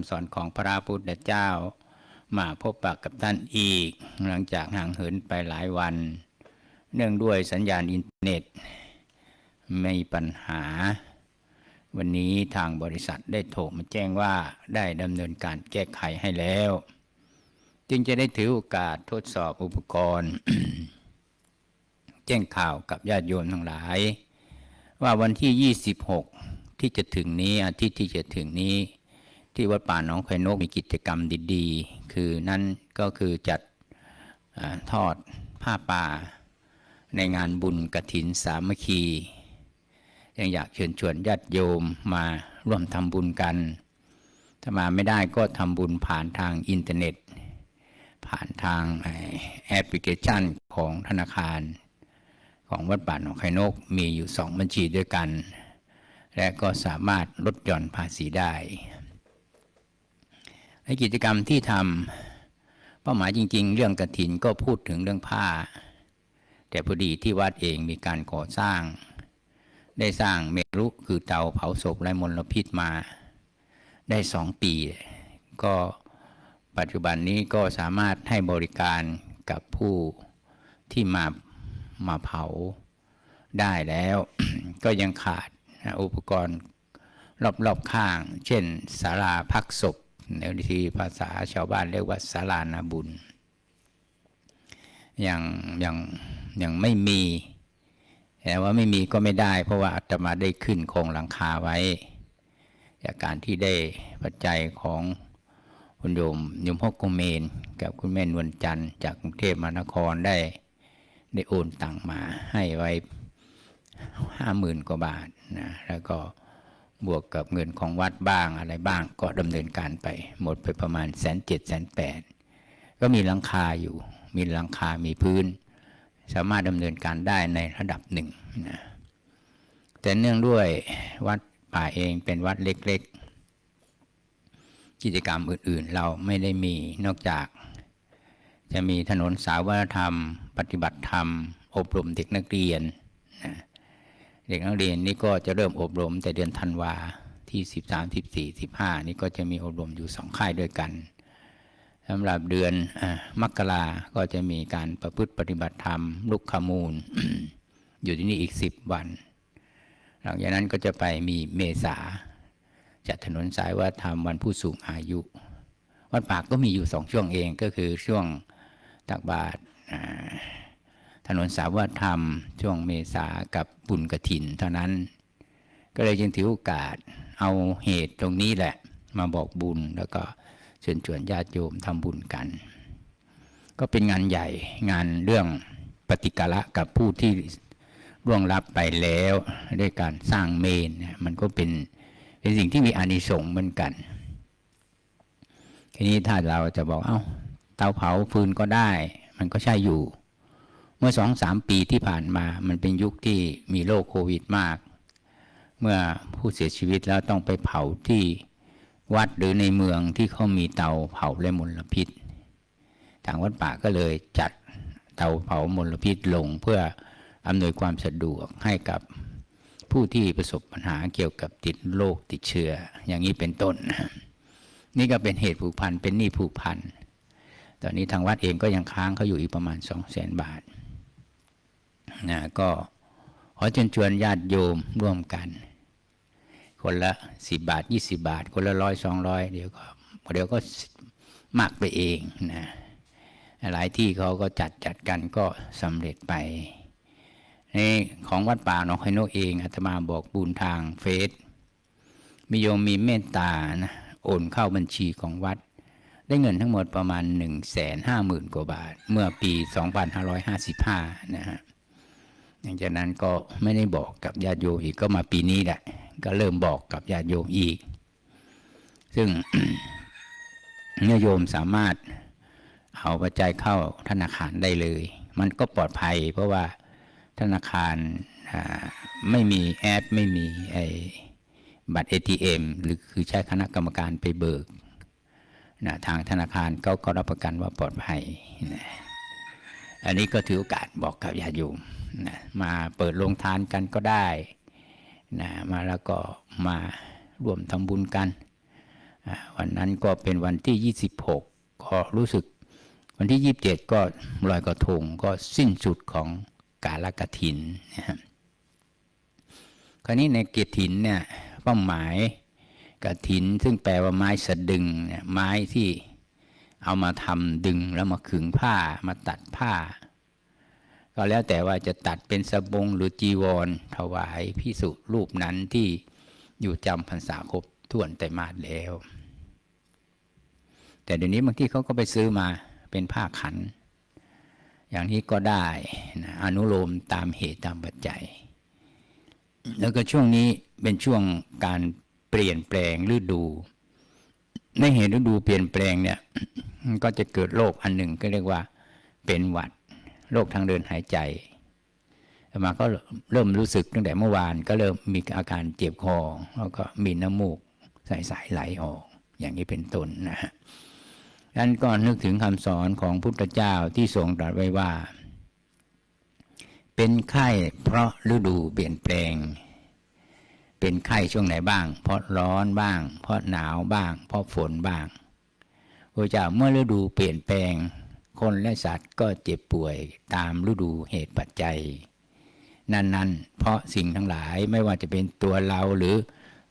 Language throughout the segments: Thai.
ำสอนของพระพุทธเจ้า มาพบปะกับท่านอีก หลังจากห่างเหินไปหลายวัน เนื่องด้วยสัญญาณอินเทอร์เน็ต ไม่ปัญหา วันนี้ทางบริษัทได้โทรมาแจ้งว่าได้ดำเนินการแก้ไขให้แล้ว จึงจะได้ถือโอกาสทดสอบอุปกรณ์ แจ้งข่าวกับญาติโยมทั้งหลาย ว่าวันที่ 26ที่จะถึงนี้อาทิตย์ที่จะถึงนี้ ที่วัดป่าหนองไข่นกมีกิจกรรมดีๆ คือนั่นก็คือจัดอทอดผ้าป่า ในงานบุญกระถินสามัคคียังอยากเชิญชวนญาติโยมมาร่วมทำบุญกัน ถ้ามาไม่ได้ก็ทำบุญผ่านทางอินเทอร์เน็ต ผ่านทางแอปพลิเคชันของธนาคาร ของวัดป่าหนองไข่นกมีอยู่สองบัญชีด้วยกัน และก็สามารถลดหย่อนภาษีได้ ในกิจกรรมที่ทำเป้าหมายจริง ๆ เรื่องกระถินก็พูดถึงเรื่องผ้า แต่พอดีที่วัดเองมีการก่อสร้าง ได้สร้างเมรุคือเตาเผาศพไร้มลพิษมา ได้สองปี ก็ปัจจุบันนี้ก็สามารถให้บริการกับผู้ที่มามาเผาได้แล้ว ก็ยังขาดอุปกรณ์รอบๆข้าง เช่นศาลาพักศพ ในที่ภาษาชาวบ้านเรียกว่าศาลานาบุญยังยังยังไม่มีแต่ว่าไม่มีก็ไม่ได้ เพราะว่าอาตมาได้ขึ้นโครงหลังคาไว้ จากการที่ได้ปัจจัยของคุณโยมโยมพ่อกุเมนกับคุณแม่นวลจันทร์จากกรุงเทพมหานครได้ ได้โอนตังมาให้ไว้ห้าหมื่นกว่าบาทนะแล้วก็ บวกกับเงินของวัดบ้างอะไรบ้างก็ดำเนินการไป หมดไปประมาณแสนเจ็ดแสนแปดก็มีหลังคาอยู่ มีหลังคา มีพื้น สามารถดำเนินการได้ในระดับหนึ่งนะแต่เนื่องด้วยวัดป่าเองเป็นวัดเล็ก ๆ กิจกรรมอื่น ๆ เราไม่ได้มีนอกจาก จะมีถนนสาวัฒธรรม ปฏิบัติธรรม อบรมเด็กนักเรียนนะ เด็กนักเรียนนี่ก็จะเริ่มอบรมแต่เดือนธันวาที่13 14 15นี่ก็จะมีอบรมอยู่สองค่ายด้วยกันสำหรับเดือนอมกราก็จะมีการประพฤติปฏิบัติธรรมลุกขมูล อยู่ที่นี่อีก10วัน หลังจากนั้นก็จะไปมีเมษาจัดถนนสายวัฒนธรรมวันผู้สูงอายุ วัดปากก็มีอยู่สองช่วงเองก็คือช่วงตักบาตร ถนนสาวัฒนธรรม ช่วงเมษากับบุญกระถินเท่านั้น ก็เลยจึงถือโอกาสเอาเหตุตรงนี้แหละ มาบอกบุญแล้วก็เชิญชวนญาติโยมทำบุญกัน ก็เป็นงานใหญ่งานเรื่องปฏิกาละกับผู้ที่ร่วงรับไปแล้วด้วยการสร้างเมนมันก็เป็นเป็นสิ่งที่มีอานิสงส์เหมือนกัน ทีนี้ถ้าเราจะบอกเอา้าเตาเผาฟืนก็ได้ มันก็ใช่อยู่ เมื่อสองสามปีที่ผ่านมา มันเป็นยุคที่มีโรคโควิดมาก เมื่อผู้เสียชีวิตแล้วต้องไปเผาที่วัดหรือในเมืองที่เขามีเตาเผาและมลพิษ ทางวัดป่าก็เลยจัดเตาเผามลพิษลงเพื่ออำนวยความสะดวกให้กับผู้ที่ประสบปัญหาเกี่ยวกับติดโรคติดเชื้อ อย่างนี้เป็นต้น นี่ก็เป็นเหตุผูกพันเป็นหนี้ผูกพัน ตอนนี้ทางวัดเองก็ยังค้างเขาอยู่อีกประมาณสองแสนบาท นะก็ขอเชิญชวนญาติโยมร่วมกัน คนละสิบบาทยี่สิบาท คนละร้อยสองร้อยเดี๋ยวก็เดี๋ยวก็มากไปเองนะหลายที่เขาก็จัดจัดกันก็สำเร็จไปในของวัดป่าหนองไคโนเองอาตมาบอกบุญทางเฟซมีโยมมีเมตตานะโอนเข้าบัญชีของวัด ได้เงินทั้งหมดประมาณ1นึ่งแสนห้าหมื่นกว่าบาท เมื่อปี 2555 นะฮะ หลังจากนั้นก็ไม่ได้บอกกับญาติโยมอีกก็มาปีนี้แหละก็เริ่มบอกกับญาติโยมอีก ซึ่งเมื่อโยมสามารถเอาปัจจัยเข้าธนาคารได้เลย มันก็ปลอดภัย เพราะว่าธนาคารไม่มีแอปไม่มีไอ้บัตร ATM หรือคือใช้คณะกรรมการไปเบิกนะทางธนาคารเขาก็รับประกันว่าปลอดภัยนะอันนี้ก็ถือโอกาสบอกกับญาติโยม นะมาเปิดโรงทานกันก็ได้นะมาแล้วก็มาร่วมทำบุญกัน วันนั้นก็เป็นวันที่ 26 ก็รู้สึกวันที่ 27 ก็ลอยกระทงก็สิ้นสุดของกาลกถินนะครับคราวนี้ในกฐินเนี่ยเป้าหมายกฐินซึ่งแปลว่าไม้สะดึงเนี่ยไม้ที่เอามาทำดึงแล้วมาขึงผ้ามาตัดผ้า ก็แล้วแต่ว่าจะตัดเป็นสบงหรือจีวร ถวายพิสุรูปนั้นที่อยู่จำพรรษาครบถ้วนแต่มาแล้ว แต่เดี๋ยวนี้บางที่เขาก็ไปซื้อมาเป็นผ้าขัน อย่างนี้ก็ได้นะอนุโลมตามเหตุตามปัจจัย แล้วก็ช่วงนี้เป็นช่วงการเปลี่ยนแปลงฤดูในเหตุฤดูเปลี่ยนแปลงเนี่ยก็จะเกิดโรคอันหนึ่งก็เรียกว่าเป็นหวัด โรคทางเดินหายใจมาก็เริ่มรู้สึกตั้งแต่เมื่อวานก็เริ่มมีอาการเจ็บคอแล้วก็มีน้ำมูกใสๆไหลออก อย่างนี้เป็นต้นนะฮะดังนั้นก็นึกถึงคำสอนของพุทธเจ้าที่ทรงตรัสไว้ว่า เป็นไข้เพราะฤดูเปลี่ยนแปลง เป็นไข้ช่วงไหนบ้าง เพราะร้อนบ้าง เพราะหนาวบ้าง เพราะฝนบ้างพระเจ้าเมื่อฤดูเปลี่ยนแปลง คนและสัตว์ก็เจ็บป่วยตามฤดูเหตุปัจจัย นั้น ๆ เพราะสิ่งทั้งหลายไม่ว่าจะเป็นตัวเราหรือ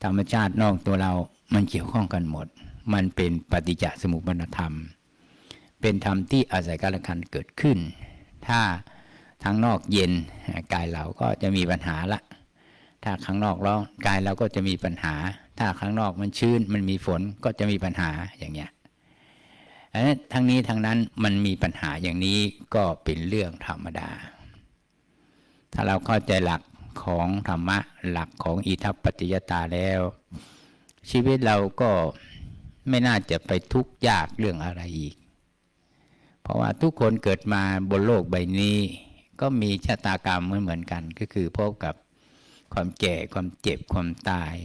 ธรรมชาตินอกตัวเรามันเกี่ยวข้องกันหมด มันเป็นปฏิจจสมุปบาทธรรม เป็นธรรมที่อาศัยกันและกันเกิดขึ้น ถ้าทางนอกเย็นกายเราก็จะมีปัญหาละ ถ้าข้างนอกร้อนกายเราก็จะมีปัญหา ถ้าข้างนอกมันชื้นมันมีฝนก็จะมีปัญหาอย่างเงี้ย อันนั้นทั้งนี้ทั้งนั้นมันมีปัญหาอย่างนี้ก็เป็นเรื่องธรรมดา ถ้าเราเข้าใจหลักของธรรมะหลักของอิทัปปัจจยตาแล้ว ชีวิตเราก็ไม่น่าจะไปทุกข์ยากเรื่องอะไรอีก เพราะว่าทุกคนเกิดมาบนโลกใบนี้ ก็มีชะตากรรมเหมือนเหมือนกัน ก็คือพบกับความแก่ความเจ็บความตาย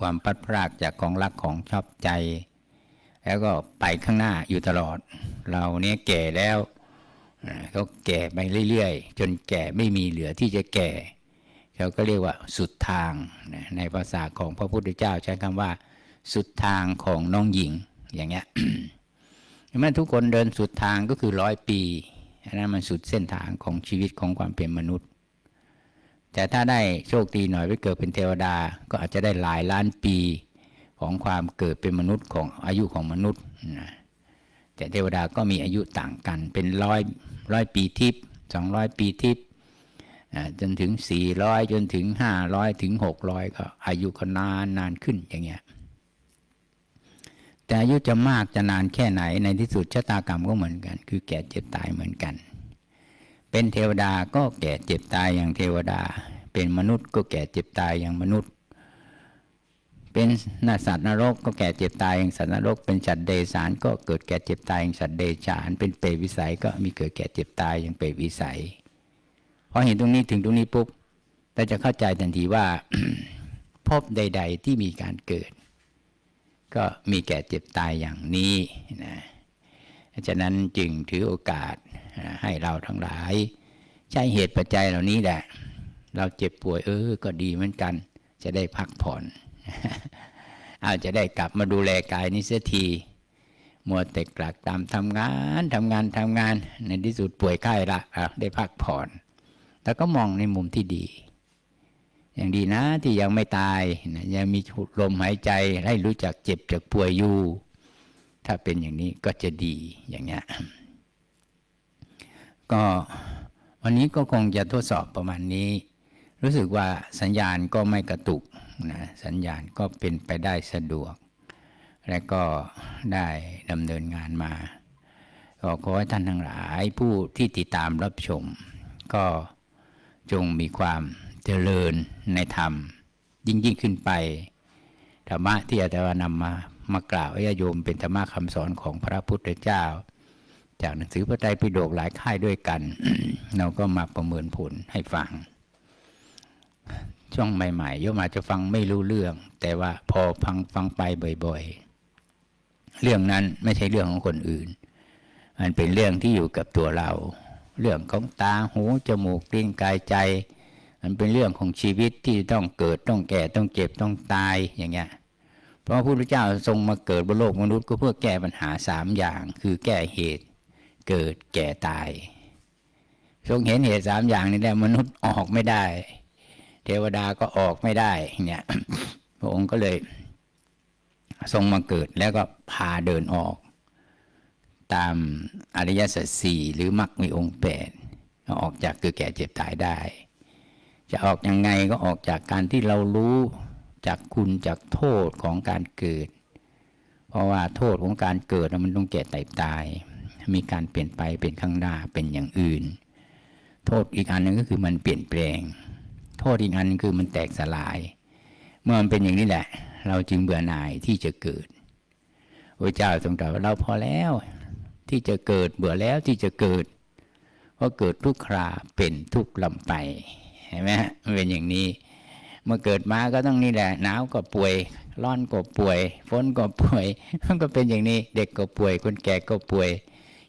ความพัดพรากจากของรักของชอบใจ แล้วก็ไปข้างหน้าอยู่ตลอด เราเนี้ยแก่แล้วเขาแก่ไปเรื่อยๆ จนแก่ไม่มีเหลือที่จะแก่เขาก็เรียกว่าสุดทางในภาษาของพระพุทธเจ้าใช้คำว่า สุดทางของน้องหญิงอย่างเงี้ยเมื่อทุกคนเดินสุดทางก็คือร้อยปีอันนั้นมันสุดเส้นทางของชีวิตของความเป็นมนุษย์ แต่ถ้าได้โชคดีหน่อยไปเกิดเป็นเทวดาก็อาจจะได้หลายล้านปี ของความเกิดเป็นมนุษย์ของอายุของมนุษย์นะแต่เทวดาก็มีอายุต่างกันเป็นร้อยร้อยปีทิพย์สองร้อยปีทิพย์จนถึงสี่ร้อยจนถึงห้าร้อยถึงหกร้อยก็อายุก็นานนานขึ้นอย่างเงี้ยแต่อายุจะมากจะนานแค่ไหนในที่สุดชะตากรรมก็เหมือนกัน คือแก่เจ็บตายเหมือนกัน เป็นเทวดาก็แก่เจ็บตายอย่างเทวดา เป็นมนุษย์ก็แก่เจ็บตายอย่างมนุษย์ เป็นนาสัตว์นรกก็แก่เจ็บตายอย่างสัตว์นรก เป็นสัตว์เดรัจฉานก็เกิดแก่เจ็บตายอย่างสัตว์เดรัจฉาน เป็นเปรตวิสัยก็มีเกิดแก่เจ็บตายอย่างเปรตวิสัยพอเห็นตรงนี้ถึงตรงนี้ปุ๊บเราจะเข้าใจทันทีว่าพบใด ๆ ที่มีการเกิด ก็มีแก่เจ็บตายอย่างนี้นะฉะนั้นจึงถือโอกาสให้เราทั้งหลาย ใช้เหตุปัจจัยเหล่านี้แหละ เราเจ็บป่วยเออ ก็ดีเหมือนกัน จะได้พักผ่อน อาจจะได้กลับมาดูแลกายนี้เสียทีมัวแต่กลักตามทำงานทำงานทำงาน ในที่สุดป่วยไข้ละได้พักผ่อนแต่ก็มองในมุมที่ดี อย่างดีนะที่ยังไม่ตายยังมีลมหายใจให้รู้จักเจ็บจากป่วยอยู่ ถ้าเป็นอย่างนี้ก็จะดีอย่างเงี้ยก็วันนี้ก็คงจะทดสอบประมาณนี้ รู้สึกว่าสัญญาณก็ไม่กระตุก นะสัญญาณก็เป็นไปได้สะดวก และก็ได้ดำเนินงานมาก็ขอให้ท่านทั้งหลายผู้ที่ติดตามรับชม ก็จงมีความเจริญในธรรม ยิ่งยิ่งขึ้นไปธรรมะที่อาจารย์นำมามากล่าวให้โยมเป็นธรรมะคำสอนของพระพุทธเจ้า จากหนังสือพระไตรปิฎกหลายค่ายด้วยกัน เราก็มาประเมินผลให้ฟัง ช่วงใหม่ๆโยมอาจจะฟังไม่รู้เรื่อง แต่ว่าพอฟังฟังไปบ่อย ๆ เรื่องนั้นไม่ใช่เรื่องของคนอื่น มันเป็นเรื่องที่อยู่กับตัวเรา เรื่องของตาหูจมูกลิ้นกายใจ มันเป็นเรื่องของชีวิตที่ต้องเกิดต้องแก่ต้องเจ็บต้องตายอย่างเงี้ยเพราะพระพุทธเจ้าทรงมาเกิดบนโลกมนุษย์ก็เพื่อแก้ปัญหาสามอย่าง คือแก้เหตุ เกิดแก่ตายทรงเห็นเหตุสามอย่างนี้แล้วมนุษย์ออกไม่ได้ เทวดาก็ออกไม่ได้เนี่ยพระองค์ก็เลย ทรงมาเกิดแล้วก็พาเดินออก ตามอริยสัจสี่หรือมรรคมีองค์แปดออกจากคือแก่เจ็บตายได้ จะออกยังไงก็ออกจากการที่เรารู้จากคุณจากโทษของการเกิด เพราะว่าโทษของการเกิดมันต้องแก่ตายตาย มีการเปลี่ยนไปเป็นข้างหน้าเป็นอย่างอื่น โทษอีกอันหนึงก็คือมันเปลี่ยนแปลง โทษอีกอันหนึงคือมันแตกสลาย เมื่อมันเป็นอย่างนี้แหละ เราจึงเบื่อหน่ายที่จะเกิดพระเจ้าทรงตรัสว่าเราพอแล้ว ที่จะเกิดเบื่อแล้วที่จะเกิดเพราะเกิดทุกคราเป็นทุกลำไปเห็นไหมมันเป็นอย่างนี้ เมื่อเกิดมาก็ต้องนี่แหละหนาวก็ป่วยร้อนก็ป่วยฝนก็ป่วยมันก็เป็นอย่างนี้ เด็กก็ป่วย คนแก่ก็ป่วย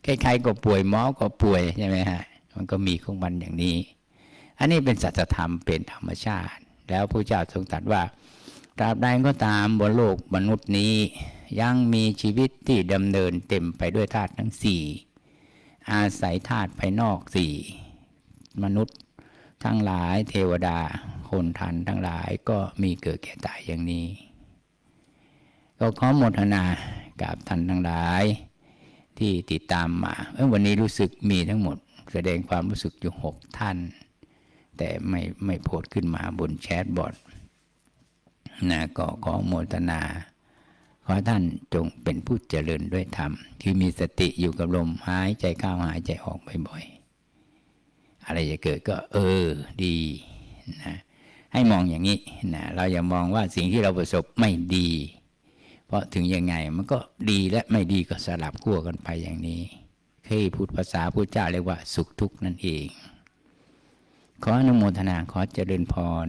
ใครๆก็ป่วยหมอก็ป่วยใช่ไหมฮะมันก็มีของมันอย่างนี้ อันนี้เป็นสัจธรรมเป็นธรรมชาติ แล้วพระเจ้าทรงตรัสว่าตราบใดก็ตามบนโลกมนุษย์นี้ ยังมีชีวิตที่ดำเนินเต็มไปด้วยธาตุทั้งสี่อาศัยธาตุภายนอกสี่มนุษย์ทั้งหลายเทวดา คนทันทั้งหลายก็มีเกิดแก่ตายอย่างนี้ ก็ขอโมทนากับท่านทั้งหลาย ที่ติดตามมาเอ้ยวันนี้รู้สึกมีทั้งหมด แสดงความรู้สึกอยู่หกท่าน แต่ไม่ไม่โพสขึ้นมาบนแชทบอทนะก็ขอโมทนา ขอท่านจงเป็นผู้เจริญด้วยธรรมที่มีสติอยู่กับลมหายใจเข้าหายใจออกบ่อยๆ อะไรจะเกิดก็เออดีนะให้มองอย่างนี้นะเราอย่ามองว่าสิ่งที่เราประสบไม่ดี เพราะถึงยังไงมันก็ดีและไม่ดีก็สลับขั้วกันไปอย่างนี้ที่พูดภาษาพุทธเจ้าเรียกว่าสุขทุกข์นั่นเอง ขออนุโมทนาขอเจริญพร